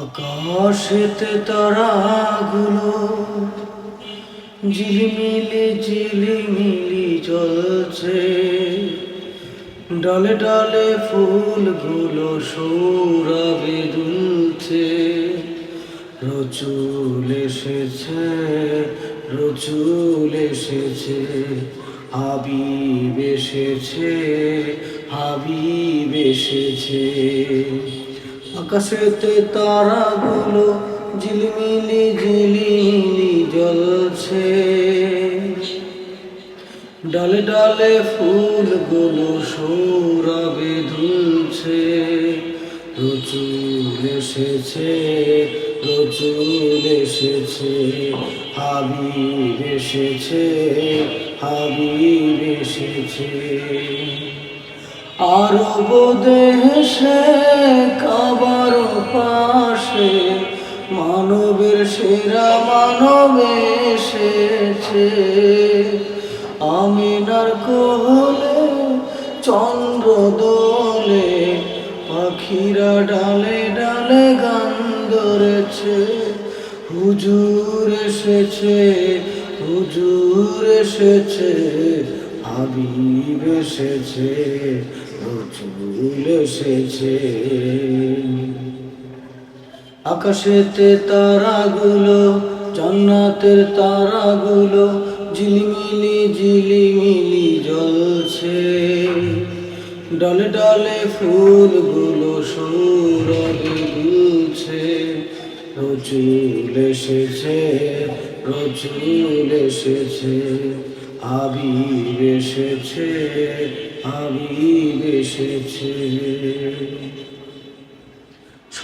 আকাশেতে তারাগুলো ঝিলিমিলি ঝিলিমিলি জ্বলছে। ডালে ডালে ফুলগুলো সৌরভে দুলছে। রচুল এসেছে রচুল এসেছে, হাবিব এসেছে হাবিব এসেছে। আকাশেতে তারাগুলো ঝিলমিলি ঝিলিমিলি জ্বলছে। ডালে ডালে ফুলগুলো সৌরভে ধুলছে। রচুল এসেছে রচুল এসেছে, হাবিব এসেছে হাবিব এসেছে। আরব দেশে মানবের সেরা মানব এসেছে। আমিনার কোহলে চন্দ্র দোলে পাখিরা ডালে ডালে গান ধরেছে। হুজুর এসেছে হুজুর এসেছে, হাবিব এসেছে রসুল এসেছে। আকাশেতে তারাগুলো, জান্নাতের তারাগুলো, ঝিলিমিলি ঝিলিমিলি জ্বলছে। ডলে ডলে ফুলগুলো সৌরভে দুলছে। রচুল এসেছে রচুল এসেছে হাবিব এসেছে হাবিব এসেছে।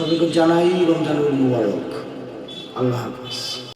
সবাইকে জানাই রমজানুল মুবারক। আল্লাহ হাফিজ।